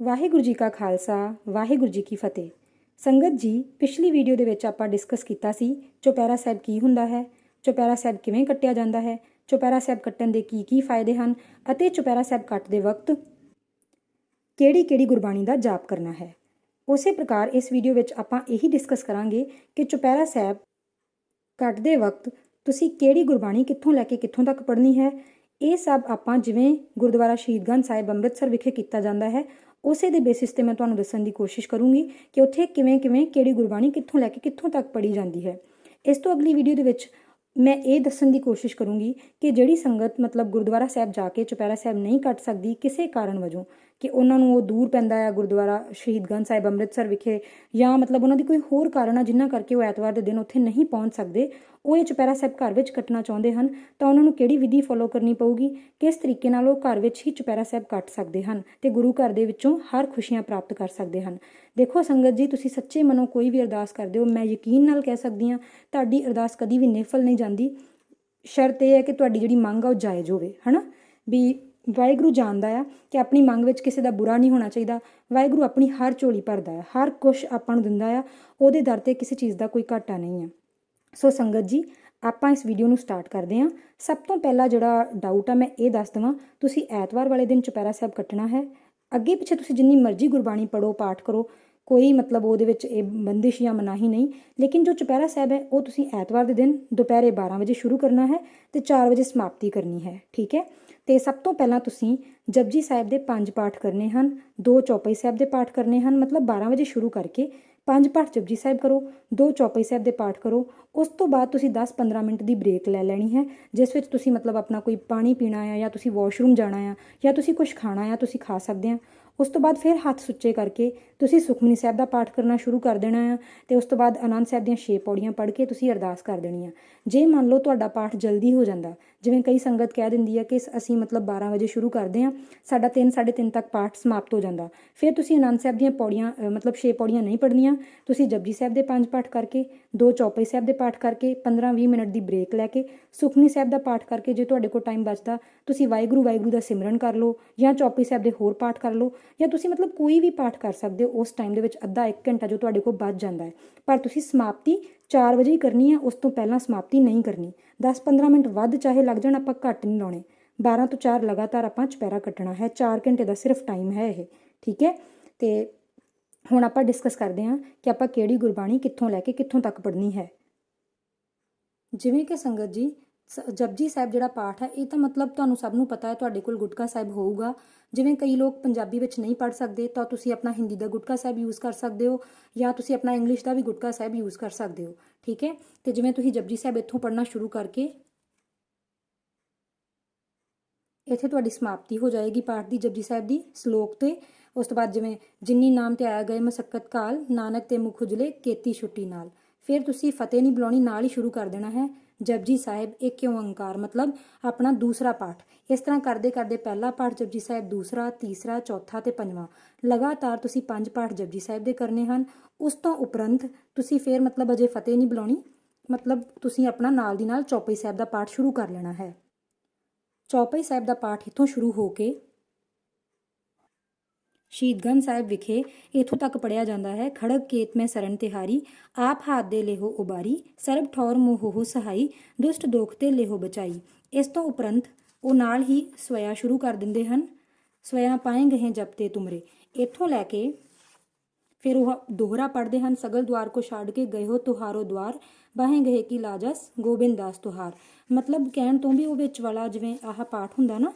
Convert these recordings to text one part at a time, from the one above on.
ਵਾਹਿਗੁਰੂ ਜੀ ਕਾ ਖਾਲਸਾ, ਵਾਹਿਗੁਰੂ ਜੀ ਕੀ ਫਤਿਹ। ਸੰਗਤ ਜੀ, ਪਿਛਲੀ ਵੀਡੀਓ ਦੇ ਵਿੱਚ ਆਪਾਂ ਡਿਸਕਸ ਕੀਤਾ ਸੀ, ਚੁਪਹਿਰਾ ਸਾਹਿਬ ਕੀ ਹੁੰਦਾ ਹੈ, ਚੁਪਹਿਰਾ ਸਾਹਿਬ ਕਿਵੇਂ ਕੱਟਿਆ ਜਾਂਦਾ ਹੈ, ਚੁਪਹਿਰਾ ਸਾਹਿਬ ਕੱਟਣ ਦੇ ਕੀ ਕੀ ਫਾਇਦੇ ਹਨ ਅਤੇ ਚੁਪਹਿਰਾ ਸਾਹਿਬ ਕੱਟਦੇ ਵਕਤ ਕਿਹੜੀ ਕਿਹੜੀ ਗੁਰਬਾਣੀ ਦਾ ਜਾਪ ਕਰਨਾ ਹੈ। ਉਸੇ ਪ੍ਰਕਾਰ ਇਸ ਵੀਡੀਓ ਵਿੱਚ ਆਪਾਂ ਇਹੀ ਡਿਸਕਸ ਕਰਾਂਗੇ ਕਿ ਚੁਪਹਿਰਾ ਸਾਹਿਬ ਕੱਟਦੇ ਵਕਤ ਤੁਸੀਂ ਕਿਹੜੀ ਗੁਰਬਾਣੀ ਕਿੱਥੋਂ ਲੈ ਕੇ ਕਿੱਥੋਂ ਤੱਕ ਪੜ੍ਹਨੀ ਹੈ। ਇਹ ਸਭ ਆਪਾਂ ਜਿਵੇਂ ਗੁਰਦੁਆਰਾ ਸ਼ਹੀਦਗੰਜ ਸਾਹਿਬ ਅੰਮ੍ਰਿਤਸਰ ਵਿਖੇ ਕੀਤਾ ਜਾਂਦਾ ਹੈ ਉਸੇ ਦੇ ਬੇਸਿਸ ਤੇ ਮੈਂ ਤੁਹਾਨੂੰ ਦੱਸਣ ਦੀ ਕੋਸ਼ਿਸ਼ ਕਰੂੰਗੀ ਕਿ ਉੱਥੇ ਕਿਵੇਂ ਕਿਵੇਂ ਕਿਹੜੀ ਗੁਰਬਾਣੀ ਕਿੱਥੋਂ ਲੈ ਕੇ ਕਿੱਥੋਂ ਤੱਕ ਪੜ੍ਹੀ ਜਾਂਦੀ ਹੈ। ਇਸ ਤੋਂ ਅਗਲੀ ਵੀਡੀਓ ਦੇ ਵਿੱਚ ਮੈਂ ਇਹ ਦੱਸਣ ਦੀ ਕੋਸ਼ਿਸ਼ ਕਰੂੰਗੀ ਕਿ ਜਿਹੜੀ ਸੰਗਤ ਮਤਲਬ ਗੁਰਦੁਆਰਾ ਸਾਹਿਬ ਜਾ ਕੇ ਚੁਪਹਿਰਾ ਸਾਹਿਬ ਨਹੀਂ ਕੱਟ ਸਕਦੀ ਕਿਸੇ ਕਾਰਨ ਵਜੋਂ ਕਿ ਉਹਨਾਂ ਨੂੰ ਉਹ ਦੂਰ ਪੈਂਦਾ ਹੈ ਗੁਰਦੁਆਰਾ ਸ਼ਹੀਦਗੰਜ ਸਾਹਿਬ ਅੰਮ੍ਰਿਤਸਰ ਵਿਖੇ, ਜਾਂ ਮਤਲਬ ਉਹਨਾਂ ਦੀ ਕੋਈ ਹੋਰ ਕਾਰਨ ਆ ਜਿਨ੍ਹਾਂ ਕਰਕੇ ਉਹ ਐਤਵਾਰ ਦੇ ਦਿਨ ਉੱਥੇ ਨਹੀਂ ਪਹੁੰਚ ਸਕਦੇ, ਉਹ ਇਹ ਚੁਪਹਿਰਾ ਸਾਹਿਬ ਘਰ ਵਿੱਚ ਕੱਟਣਾ ਚਾਹੁੰਦੇ ਹਨ, ਤਾਂ ਉਹਨਾਂ ਨੂੰ ਕਿਹੜੀ ਵਿਧੀ ਫੋਲੋ ਕਰਨੀ ਪਊਗੀ, ਕਿਸ ਤਰੀਕੇ ਨਾਲ ਉਹ ਘਰ ਵਿੱਚ ਹੀ ਚੁਪਹਿਰਾ ਸਾਹਿਬ ਕੱਟ ਸਕਦੇ ਹਨ ਤੇ ਗੁਰੂ ਘਰ ਦੇ ਵਿੱਚੋਂ ਹਰ ਖੁਸ਼ੀਆਂ ਪ੍ਰਾਪਤ ਕਰ ਸਕਦੇ ਹਨ। ਦੇਖੋ ਸੰਗਤ ਜੀ, ਤੁਸੀਂ ਸੱਚੇ ਮਨੋਂ ਕੋਈ ਵੀ ਅਰਦਾਸ ਕਰਦੇ ਹੋ, ਮੈਂ ਯਕੀਨ ਨਾਲ ਕਹਿ ਸਕਦੀ ਹਾਂ, ਤੁਹਾਡੀ ਅਰਦਾਸ ਕਦੀ ਵੀ ਨਿਫਲ ਨਹੀਂ ਜਾਂਦੀ। ਸ਼ਰਤ ਇਹ ਹੈ ਕਿ ਤੁਹਾਡੀ ਜਿਹੜੀ ਮੰਗ ਆ ਉਹ ਜਾਇਜ਼ ਹੋਵੇ, ਹਨਾ? ਵੀ ਵਾਹਿਗੁਰੂ ਜਾਣਦਾ ਆ ਕਿ ਆਪਣੀ ਮੰਗ ਵਿੱਚ ਕਿਸੇ ਦਾ ਬੁਰਾ ਨਹੀਂ ਹੋਣਾ ਚਾਹੀਦਾ। ਵਾਹਿਗੁਰੂ ਆਪਣੀ ਹਰ ਝੋਲੀ ਭਰਦਾ ਹੈ ਹਰ ਕੁਝ ਆਪਾਂ ਨੂੰ ਦਿੰਦਾ ਆ, ਉਹਦੇ ਦਰ ਤੇ ਕਿਸੇ ਚੀਜ਼ ਦਾ ਕੋਈ ਘਾਟਾ ਨਹੀਂ ਆ। ਸੋ ਸੰਗਤ ਜੀ, ਆਪਾਂ ਇਸ ਵੀਡੀਓ ਨੂੰ ਸਟਾਰਟ ਕਰਦੇ ਹਾਂ। ਸਭ ਤੋਂ ਪਹਿਲਾ ਜਿਹੜਾ ਡਾਊਟ ਆ, ਮੈਂ ਇਹ ਦੱਸ ਦਵਾਂ, ਤੁਸੀਂ ਐਤਵਾਰ ਵਾਲੇ ਦਿਨ ਚੁਪਹਿਰਾ ਸਾਹਿਬ ਕੱਟਣਾ ਹੈ। ਅੱਗੇ ਪਿੱਛੇ ਤੁਸੀਂ ਜਿੰਨੀ ਮਰਜ਼ੀ ਗੁਰਬਾਣੀ ਪੜੋ ਪਾਠ ਕਰੋ ਕੋਈ ਮਤਲਬ ਉਹਦੇ ਵਿੱਚ ਇਹ ਬੰਦਿਸ਼ ਜਾਂ ਮਨਾਹੀ ਨਹੀਂ। ਲੇਕਿਨ ਜੋ ਚੁਪਹਿਰਾ ਸਾਹਿਬ ਹੈ, ਉਹ ਤੁਸੀਂ ਐਤਵਾਰ ਦੇ ਦਿਨ ਦੁਪਹਿਰੇ 12 ਵਜੇ ਸ਼ੁਰੂ ਕਰਨਾ ਹੈ ਤੇ 4 ਵਜੇ ਸਮਾਪਤੀ ਕਰਨੀ ਹੈ, ਠੀਕ ਹੈ? ਤੇ ਸਭ ਤੋਂ ਪਹਿਲਾਂ ਤੁਸੀਂ ਜਪਜੀ ਸਾਹਿਬ ਦੇ ਪੰਜ ਪਾਠ ਕਰਨੇ ਹਨ, ਦੋ ਚੌਪਈ ਸਾਹਿਬ ਦੇ ਪਾਠ ਕਰਨੇ ਹਨ, ਮਤਲਬ 12 ਵਜੇ ਸ਼ੁਰੂ ਕਰਕੇ ਪੰਜ ਪਾਠ ਜਪਜੀ ਸਾਹਿਬ ਕਰੋ, ਦੋ ਚੌਪਈ ਸਾਹਿਬ ਦੇ ਪਾਠ ਕਰੋ, ਉਸ ਤੋਂ ਬਾਅਦ ਤੁਸੀਂ 10-15 ਮਿੰਟ ਦੀ ਬ੍ਰੇਕ ਲੈ ਲੈਣੀ ਹੈ, ਜਿਸ ਵਿੱਚ ਤੁਸੀਂ ਮਤਲਬ ਆਪਣਾ ਕੋਈ ਪਾਣੀ ਪੀਣਾ ਆ ਜਾਂ ਤੁਸੀਂ ਵਾਸ਼ਰੂਮ ਜਾਣਾ ਆ ਜਾਂ ਤੁਸੀਂ ਕੁਝ ਖਾਣਾ ਆ, ਤੁਸੀਂ ਖਾ ਸਕਦੇ ਆ। ਉਸ ਤੋਂ ਬਾਅਦ ਫਿਰ ਹੱਥ ਸੁੱਚੇ ਕਰਕੇ ਤੁਸੀਂ ਸੁਖਮਨੀ ਸਾਹਿਬ ਦਾ ਪਾਠ ਕਰਨਾ ਸ਼ੁਰੂ ਕਰ ਦੇਣਾ ਆ ਤੇ ਉਸ ਤੋਂ ਬਾਅਦ ਆਨੰਦ ਸਾਹਿਬ ਦੀਆਂ 6 ਪੌੜੀਆਂ ਪੜ੍ਹ ਕੇ ਤੁਸੀਂ ਅਰਦਾਸ ਕਰ ਦੇਣੀ ਆ ਜੇ ਮੰਨ ਲਓ ਤੁਹਾਡਾ ਪਾਠ ਜਲਦੀ ਹੋ ਜਾਂਦਾ ਜਿਵੇਂ ਕਈ ਸੰਗਤ ਕਹਿ ਦਿੰਦੀ ਹੈ ਕਿ ਅਸੀਂ ਮਤਲਬ 12 ਵਜੇ ਸ਼ੁਰੂ ਕਰਦੇ ਹਾਂ, ਸਾਡਾ 3 3:30 ਤੱਕ ਪਾਠ ਸਮਾਪਤ ਹੋ ਜਾਂਦਾ। ਫਿਰ ਤੁਸੀਂ ਆਨੰਦ ਸਾਹਿਬ ਦੀਆਂ ਪੌੜੀਆਂ ਮਤਲਬ 6 ਪੌੜੀਆਂ ਨਹੀਂ ਪੜ੍ਹਨੀਆਂ, ਤੁਸੀਂ ਜਪਜੀ ਸਾਹਿਬ ਦੇ ਪੰਜ ਪਾਠ ਕਰਕੇ, ਦੋ ਚੌਪਈ ਸਾਹਿਬ ਦੇ ਪਾਠ ਕਰਕੇ 15-20 ਮਿੰਟ ਦੀ ਬ੍ਰੇਕ ਲੈ ਕੇ, ਸੁਖਮਨੀ ਸਾਹਿਬ ਦਾ ਪਾਠ ਕਰਕੇ ਜੇ ਤੁਹਾਡੇ ਕੋਲ ਟਾਈਮ ਬਚਦਾ, ਤੁਸੀਂ ਵਾਹਿਗੁਰੂ ਵਾਹਿਗੁਰੂ ਦਾ ਸਿਮਰਨ ਕਰ ਲਓ ਜਾਂ ਚੌਪਈ ਸਾਹਿਬ ਦੇ ਹੋਰ ਪਾਠ ਕਰ ਲਓ ਜਾਂ ਤੁਸੀਂ ਮਤਲਬ ਕੋਈ ਵੀ ਪਾਠ ਕਰ ਸਕਦੇ ਹੋ, ਉਸ ਟਾਈਮ ਦੇ ਵਿੱਚ ਅੱਧਾ 1 ਘੰਟਾ ਜੋ ਤੁਹਾਡੇ ਕੋਲ ਬਚ ਜਾਂਦਾ ਹੈ। ਪਰ ਤੁਸੀਂ ਸਮਾਪਤੀ 4 ਵਜੇ ਹੀ ਕਰਨੀ ਹੈ ਉਸ ਤੋਂ ਪਹਿਲਾਂ ਸਮਾਪਤੀ ਨਹੀਂ ਕਰਨੀ। 10-15 ਮਿੰਟ ਵੱਧ ਚਾਹੇ ਲੱਗ ਜਾਣ, ਆਪਾਂ ਘੱਟ ਨਹੀਂ ਲਾਉਣੇ। 12 ਤੋਂ 4 ਲਗਾਤਾਰ ਆਪਾਂ ਚੁਪਹਿਰਾ ਕੱਟਣਾ ਹੈ। 4 ਘੰਟੇ ਦਾ ਸਿਰਫ ਟਾਈਮ ਹੈ ਇਹ, ਠੀਕ ਹੈ? ਤੇ ਹੁਣ ਆਪਾਂ ਡਿਸਕਸ ਕਰਦੇ ਹਾਂ ਕਿ ਆਪਾਂ ਕਿਹੜੀ ਗੁਰਬਾਣੀ ਕਿੱਥੋਂ ਲੈ ਕੇ ਕਿੱਥੋਂ ਤੱਕ ਪੜ੍ਹਨੀ ਹੈ। ਜਿਵੇਂ ਕਿ ਸੰਗਤ ਜੀ ਜਪਜੀ ਸਾਹਿਬ ਜਿਹੜਾ ਪਾਠ ਹੈ, ਇਹ ਤਾਂ ਮਤਲਬ ਤੁਹਾਨੂੰ ਸਭ ਨੂੰ ਪਤਾ ਹੈ, ਤੁਹਾਡੇ ਕੋਲ ਗੁਟਕਾ ਸਾਹਿਬ ਹੋਊਗਾ। ਜਿਵੇਂ ਕਈ ਲੋਕ ਪੰਜਾਬੀ ਵਿੱਚ ਨਹੀਂ ਪੜ੍ਹ ਸਕਦੇ, ਤਾਂ ਤੁਸੀਂ ਆਪਣਾ ਹਿੰਦੀ ਦਾ ਗੁਟਕਾ ਸਾਹਿਬ ਯੂਜ਼ ਕਰ ਸਕਦੇ ਹੋ, ਜਾਂ ਤੁਸੀਂ ਆਪਣਾ ਇੰਗਲਿਸ਼ ਦਾ ਵੀ ਗੁਟਕਾ ਸਾਹਿਬ ਯੂਜ਼ ਕਰ ਸਕਦੇ ਹੋ, ਠੀਕ ਹੈ? ਤੇ ਜਿਵੇਂ ਤੁਸੀਂ ਜਪਜੀ ਸਾਹਿਬ ਇੱਥੋਂ ਪੜ੍ਹਨਾ ਸ਼ੁਰੂ ਕਰਕੇ, ਇੱਥੇ ਤੁਹਾਡੀ ਸਮਾਪਤੀ ਹੋ ਜਾਏਗੀ ਪਾਠ ਦੀ, ਜਪਜੀ ਸਾਹਿਬ ਦੀ ਸ਼ਲੋਕ ਤੇ। ਉਸ ਤੋਂ ਬਾਅਦ ਜਿਵੇਂ ਜਿੰਨੀ ਨਾਮ ਤੇ ਆਇਆ ਗਏ, ਮਸਕਤ ਕਾਲ, ਨਾਨਕ ਤੇ ਮੁਖ ਉਜਲੇ, ਕੇਤੀ ਛੁੱਟੀ ਨਾਲ। ਫਿਰ ਤੁਸੀਂ ਫਤਿਹ ਨਹੀਂ ਬੁਲਾਉਣੀ ਨਾਲ ਹੀ ਸ਼ੁਰੂ ਕਰ ਦੇਣਾ ਹੈ। ਜਪਜੀ ਸਾਹਿਬ, ਇੱਕ ਓੰਕਾਰ ਮਤਲਬ ਆਪਣਾ ਦੂਸਰਾ ਪਾਠ। ਇਸ ਤਰ੍ਹਾਂ ਕਰਦੇ ਕਰਦੇ ਪਹਿਲਾ ਪਾਠ ਜਪਜੀ ਸਾਹਿਬ, ਦੂਸਰਾ, ਤੀਸਰਾ, ਚੌਥਾ ਤੇ ਪੰਜਵਾਂ। ਲਗਾਤਾਰ ਤੁਸੀਂ ਪੰਜ ਪਾਠ ਜਪਜੀ ਸਾਹਿਬ ਦੇ ਕਰਨੇ ਹਨ। ਉਸ ਤੋਂ ਉਪਰੰਤ ਤੁਸੀਂ ਫਿਰ ਮਤਲਬ ਅਜੇ ਫਤਿਹ ਨਹੀਂ ਬੁਲਾਉਣੀ। ਮਤਲਬ ਤੁਸੀਂ ਆਪਣਾ ਨਾਲ ਦੀ ਨਾਲ ਚੌਪਈ ਸਾਹਿਬ ਦਾ ਪਾਠ ਸ਼ੁਰੂ ਕਰ ਲੈਣਾ ਹੈ। ਚੌਪਈ ਸਾਹਿਬ ਦਾ ਪਾਠ ਇਥੋਂ ਸ਼ੁਰੂ ਹੋ ਕੇ ਸ਼ਹੀਦਗੰਜ ਸਾਹਿਬ ਵਿਖੇ ਇਥੋਂ ਤੱਕ ਪੜਿਆ ਜਾਂਦਾ ਹੈ ਖੜਗ ਕੇਤ ਮੈਂ ਸਰਨ ਤਿਹਾਰੀ, ਆਪ ਹਾਥ ਦੇ ਲੇਹੋ ਉਬਾਰੀ, ਸਰਬ ਠੌਰ ਮੋਹ ਸਹਾਈ, ਦੁਸ਼ਟ ਦੋਖ ਤੇ ਲੇਹੋ ਬਚਾਈ। ਇਸ ਤੋਂ ਉਪਰੰਤ ਉਹ ਨਾਲ ਹੀ ਸਵਇਆ ਸ਼ੁਰੂ ਕਰ ਦਿੰਦੇ ਹਨ, ਸਵਇਆ ਪਾਏਂਗੇ ਹੈ ਜਬ ਤੇ ਤੁਮਰੇ। ਇਥੋਂ ਲੈ ਕੇ ਫਿਰ ਉਹ ਦੋਹਰਾ ਪੜਦੇ ਹਨ, ਸਗਲ ਦਵਾਰ ਕੋ ਛਾੜ ਕੇ ਗਏ ਹੋ ਤੁਹਾਰੋ ਦਵਾਰ ਬਾਹੇ ਗਏ ਕੀ ਲਾਜਸ, ਗੋਬਿੰਦ ਦਾਸ ਤੁਹਾਰ। ਮਤਲਬ ਕਹਿਣ ਤੋਂ ਵੀ ਉਹ ਵਿੱਚ ਵਾਲਾ ਜਿਵੇਂ ਆਹ ਪਾਠ ਹੁੰਦਾ ਨਾ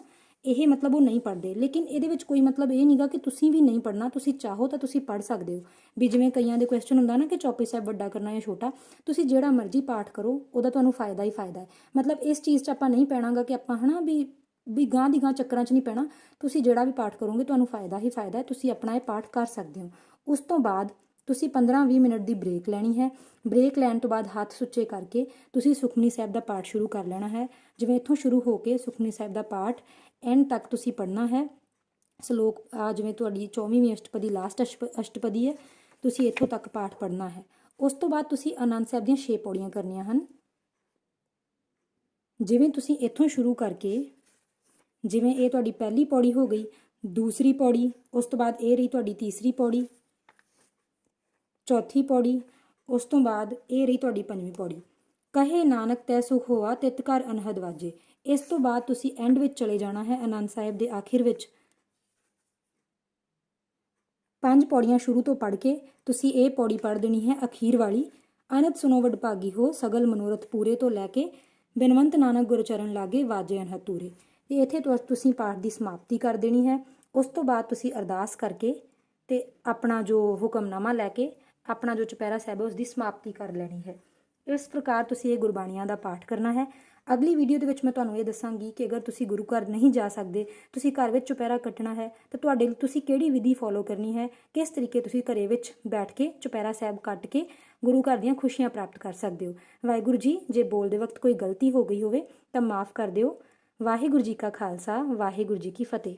ਇਹ ਮਤਲਬ ਉਹ ਨਹੀਂ ਪੜਦੇ ਲੇਕਿਨ ਇਹਦੇ ਵਿੱਚ ਕੋਈ ਮਤਲਬ ਇਹ ਨਹੀਂਗਾ ਕਿ ਤੁਸੀਂ ਵੀ ਨਹੀਂ ਪੜਨਾ ਤੁਸੀਂ ਚਾਹੋ ਤਾਂ ਤੁਸੀਂ ਪੜ ਸਕਦੇ ਹੋ। ਵੀ ਜਿਵੇਂ ਕਈਆਂ ਦੇ ਕੁਐਸਚਨ ਹੁੰਦਾ ਨਾ ਕਿ ਚੌਪੀ ਸਾਹਿਬ ਵੱਡਾ ਕਰਨਾ ਜਾਂ ਛੋਟਾ, ਤੁਸੀਂ ਜਿਹੜਾ ਮਰਜ਼ੀ ਪਾਠ ਕਰੋ, ਉਹਦਾ ਤੁਹਾਨੂੰ ਫਾਇਦਾ ਹੀ ਫਾਇਦਾ ਹੈ। ਮਤਲਬ ਇਸ ਚੀਜ਼ 'ਚ ਆਪਾਂ ਨਹੀਂ ਪੈਣਾਗਾ ਕਿ ਆਪਾਂ ਹਨਾ ਵੀ ਵੀ ਗਾਂ ਦੀ ਗਾਂ ਚੱਕਰਾਂ 'ਚ ਨਹੀਂ ਪੈਣਾ। ਤੁਸੀਂ ਜਿਹੜਾ ਵੀ ਪਾਠ ਕਰੋਗੇ, ਤੁਹਾਨੂੰ ਫਾਇਦਾ ਹੀ ਫਾਇਦਾ ਹੈ, ਤੁਸੀਂ ਆਪਣਾ ਇਹ ਪਾਠ ਕਰ ਸਕਦੇ ਹੋ। ਉਸ ਤੋਂ ਬਾਅਦ ਤੁਸੀਂ 15-20 ਮਿੰਟ ਦੀ ਬ੍ਰੇਕ ਲੈਣੀ ਹੈ। ਬ੍ਰੇਕ ਲੈਣ ਤੋਂ ਬਾਅਦ ਹੱਥ ਸੁੱਚੇ ਕਰਕੇ ਤੁਸੀਂ ਸੁਖਮਨੀ ਸਾਹਿਬ ਦਾ ਪਾਠ ਸ਼ੁਰੂ ਕਰ ਲੈਣਾ ਹੈ। ਜਿਵੇਂ ਇੱਥੋਂ ਸ਼ੁਰੂ ਹੋ ਕੇ ਸੁਖਮਨੀ ਸਾਹਿਬ ਦਾ ਪਾਠ ਐਂਡ ਤੱਕ ਤੁਸੀਂ ਪੜ੍ਹਨਾ ਹੈ। ਸ਼ਲੋਕ ਆ ਜਿਵੇਂ ਤੁਹਾਡੀ 24ਵੀਂ ਅਸ਼ਟਪਦੀ ਲਾਸਟ ਅਸ਼ਟਪਦੀ ਹੈ, ਤੁਸੀਂ ਇੱਥੋਂ ਤੱਕ ਪਾਠ ਪੜ੍ਹਨਾ ਹੈ। ਉਸ ਤੋਂ ਬਾਅਦ ਤੁਸੀਂ ਆਨੰਦ ਸਾਹਿਬ ਦੀਆਂ 6 ਪੌੜੀਆਂ ਕਰਨੀਆਂ ਹਨ। ਜਿਵੇਂ ਤੁਸੀਂ ਇੱਥੋਂ ਸ਼ੁਰੂ ਕਰਕੇ, ਜਿਵੇਂ ਇਹ ਤੁਹਾਡੀ ਪਹਿਲੀ ਪੌੜੀ ਹੋ ਗਈ, ਦੂਸਰੀ ਪੌੜੀ, ਉਸ ਤੋਂ ਬਾਅਦ ਇਹ ਰਹੀ ਤੁਹਾਡੀ ਤੀਸਰੀ ਪੌੜੀ ਚੌਥੀ ਪੌੜੀ, ਉਸ ਤੋਂ ਬਾਅਦ ਇਹ ਰਹੀ ਤੁਹਾਡੀ ਪੰਜਵੀਂ ਪੌੜੀ। ਕਹੇ ਨਾਨਕ, ਤੈ ਸੁਖ ਹੋਆ, ਤਿਤ ਘਰ ਅਨਹਦ ਵਾਜੇ। ਇਸ ਤੋਂ ਬਾਅਦ ਤੁਸੀਂ ਐਂਡ ਵਿੱਚ ਚਲੇ ਜਾਣਾ ਹੈ ਆਨੰਦ ਸਾਹਿਬ ਦੇ ਆਖਿਰ ਵਿੱਚ। ਪੰਜ ਪੌੜੀਆਂ ਸ਼ੁਰੂ ਤੋਂ ਪੜ੍ਹ ਕੇ ਤੁਸੀਂ ਇਹ ਪੌੜੀ ਪੜ੍ਹ ਦੇਣੀ ਹੈ ਅਖੀਰ ਵਾਲੀ। ਅਨੰਦ ਸੁਨੋ ਵਡਭਾਗੀ ਹੋ, ਸਗਲ ਮਨੋਰਥ ਪੂਰੇ ਤੋਂ ਲੈ ਕੇ ਬਿਨਵੰਤ ਨਾਨਕ ਗੁਰਚਰਨ ਲਾਗੇ ਵਾਜੇ ਅਨਹਦ ਤੂਰੇ ਤੇ ਇੱਥੇ ਤੁਸੀਂ ਪਾਠ ਦੀ ਸਮਾਪਤੀ ਕਰ ਦੇਣੀ ਹੈ। ਉਸ ਤੋਂ ਬਾਅਦ ਤੁਸੀਂ ਅਰਦਾਸ ਕਰਕੇ ਤੇ ਆਪਣਾ ਜੋ ਹੁਕਮਨਾਮਾ ਲੈ ਕੇ ਆਪਣਾ ਜੋ ਚੁਪਹਿਰਾ ਸਾਹਿਬ ਹੈ ਉਸ ਦੀ ਸਮਾਪਤੀ ਕਰ ਲੈਣੀ ਹੈ। ਇਸ ਪ੍ਰਕਾਰ ਤੁਸੀਂ ਇਹ ਗੁਰਬਾਣੀਆਂ ਦਾ ਪਾਠ ਕਰਨਾ ਹੈ। ਅਗਲੀ ਵੀਡੀਓ ਦੇ ਵਿੱਚ ਮੈਂ ਤੁਹਾਨੂੰ ਇਹ ਦੱਸਾਂਗੀ ਕਿ ਅਗਰ ਤੁਸੀਂ ਗੁਰੂ ਘਰ ਨਹੀਂ ਜਾ ਸਕਦੇ, ਤੁਸੀਂ ਘਰ ਵਿੱਚ ਚੁਪਹਿਰਾ ਕੱਟਣਾ ਹੈ, ਤਾਂ ਤੁਹਾਡੇ ਤੁਸੀਂ ਕਿਹੜੀ ਵਿਧੀ ਫੋਲੋ ਕਰਨੀ ਹੈ, ਕਿਸ ਤਰੀਕੇ ਤੁਸੀਂ ਘਰੇ ਵਿੱਚ ਬੈਠ ਕੇ ਚੁਪਹਿਰਾ ਸਾਹਿਬ ਕੱਟ ਕੇ ਗੁਰੂ ਘਰ ਦੀਆਂ ਖੁਸ਼ੀਆਂ ਪ੍ਰਾਪਤ ਕਰ ਸਕਦੇ ਹੋ। ਵਾਹਿਗੁਰੂ ਜੀ, ਜੇ ਬੋਲਦੇ ਵਕਤ ਕੋਈ ਗਲਤੀ ਹੋ ਗਈ ਹੋਵੇ, ਤਾਂ ਮਾਫ ਕਰ ਦਿਓ। ਵਾਹਿਗੁਰੂ ਜੀ ਕਾ ਖਾਲਸਾ, ਵਾਹਿਗੁਰੂ ਜੀ ਕੀ ਫਤਿਹ।